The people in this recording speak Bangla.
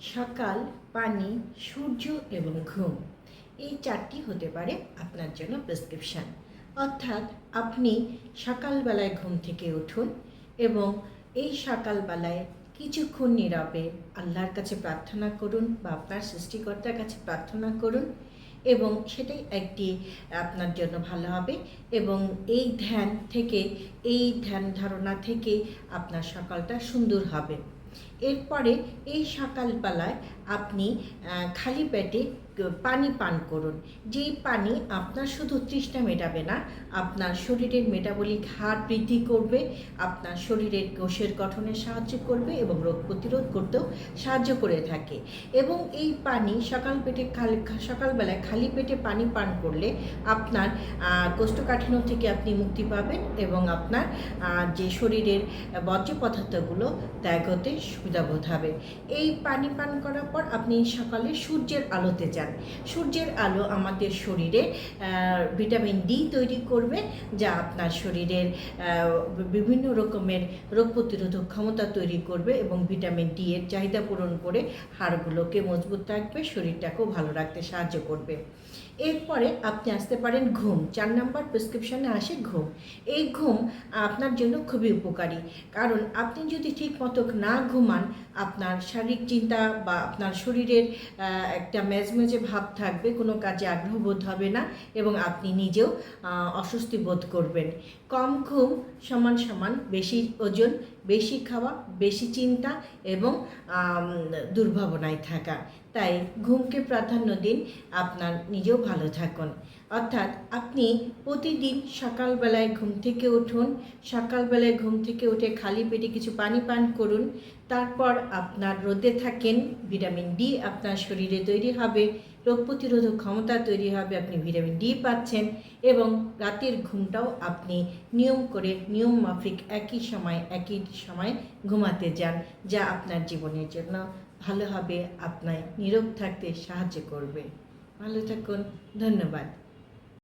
সকাল, পানি, সূর্য এবং ঘুম। এই চারটি হতে পারে আপনার জন্য প্রেসক্রিপশান। অর্থাৎ আপনি সকালবেলায় ঘুম থেকে উঠুন এবং এই সকালবেলায় কিছুক্ষণ নীরবে আল্লাহর কাছে প্রার্থনা করুন বা আপনার সৃষ্টিকর্তার কাছে প্রার্থনা করুন এবং সেটাই একটি আপনার জন্য ভালো হবে এবং এই ধ্যান থেকে, এই ধ্যান ধারণা থেকে আপনার সকালটা সুন্দর হবে। এরপরে এই সকালবেলায় আপনি খালি পেটে পানি পান করুন। যেই পানি আপনার শুধু তৃষ্ণা মেটাবে না, আপনার শরীরের মেটাবলিক হার বৃদ্ধি করবে, আপনার শরীরের কোষের গঠনে সাহায্য করবে এবং রোগ প্রতিরোধ করতেও সাহায্য করে থাকে। এবং এই পানি সকাল পেটে খালি, সকালবেলায় খালি পেটে পানি পান করলে আপনার কোষ্ঠকাঠিন্য থেকে আপনি মুক্তি পাবেন এবং আপনার যে শরীরের বর্জ্য পদার্থগুলো ত্যাগ হতে সুবিধা বোধ হবে। এই পানি পান করার পর আপনি সকালে সূর্যের আলোতে যান। সূর্যের আলো আমাদের শরীরে ভিটামিন ডি তৈরি করবে, যা আপনার শরীরের বিভিন্ন রকমের রোগ প্রতিরোধক ক্ষমতা তৈরি করবে এবং ভিটামিন ডি এর চাহিদা পূরণ করে হাড়গুলোকে মজবুত রাখবে, শরীরটাকেও ভালো রাখতে সাহায্য করবে। এরপরে আপনি আসতে পারেন ঘুম। চার নাম্বার প্রেসক্রিপশনে আসে ঘুম। এই ঘুম আপনার জন্য খুবই উপকারী। কারণ আপনি যদি ঠিক মতো না ঘুমান, আপনার শারীরিক চিন্তা বা আপনার শরীরের একটা মেজমেজে ভাব থাকবে, কোনো কাজে আগ্রহ বোধ হবে না এবং আপনি নিজেও অস্বস্তি বোধ করবেন। কম ঘুম সমান সমান বেশি ওজন বেশি খাওয়া, বেশি চিন্তা এবং দুর্ভাবনায় থাকা। তাই ঘুমকে প্রাধান্য দিন, আপনার নিজেও ভালো থাকুন। অর্থাৎ আপনি প্রতিদিন সকালবেলায় ঘুম থেকে উঠুন, সকালবেলায় ঘুম থেকে উঠে খালি পেটে কিছু পানি পান করুন, তারপর আপনার রোদে থাকেন, ভিটামিন ডি আপনার শরীরে তৈরি হবে রোগ প্রতিরোধক ক্ষমতা তৈরি হবে, আপনি ভিটামিন ডি পাচ্ছেন এবং রাতের ঘুমটাও আপনি নিয়ম করে নিয়ম মাফিক একই সময় একই সময় ঘুমাতে যান, যা আপনার জীবনের জন্য ভালো হবে আপনার নীরব থাকতে সাহায্য করবে। ভালো থাকুন, ধন্যবাদ।